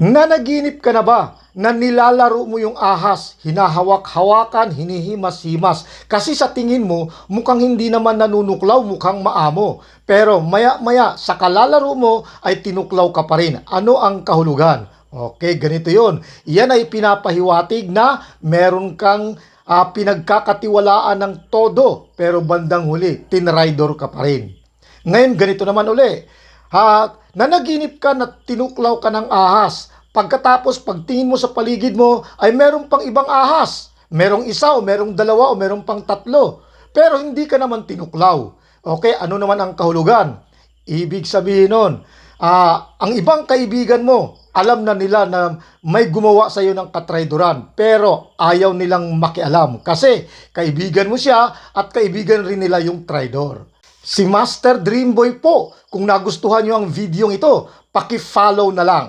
Nanaginip ka na ba na nilalaro mo yung ahas, hinahawak-hawakan, hinihimas-himas? Kasi sa tingin mo, mukhang hindi naman nanunuklaw, mukhang maamo. Pero maya-maya, sa kalalaro mo ay tinuklaw ka pa rin. Ano ang kahulugan? Okay, ganito yon. Yan ay pinapahiwatig na meron kang ah, pinagkakatiwalaan ng todo, pero bandang huli, tinraidor ka pa rin. Ngayon, ganito naman uli. Ha, nanaginip ka na tinuklaw ka ng ahas. Pagkatapos, pagtingin mo sa paligid mo, ay meron pang ibang ahas. Merong isa o merong dalawa o merong pang tatlo. Pero hindi ka naman tinuklaw. Okay, ano naman ang kahulugan? Ibig sabihin nun, ah, ang ibang kaibigan mo, alam na nila na may gumawa sa iyo ng katrayduran, pero ayaw nilang makialam kasi kaibigan mo siya at kaibigan rin nila yung traidor. Si Master Dreamboy po, kung nagustuhan nyo ang video ito, paki-follow na lang.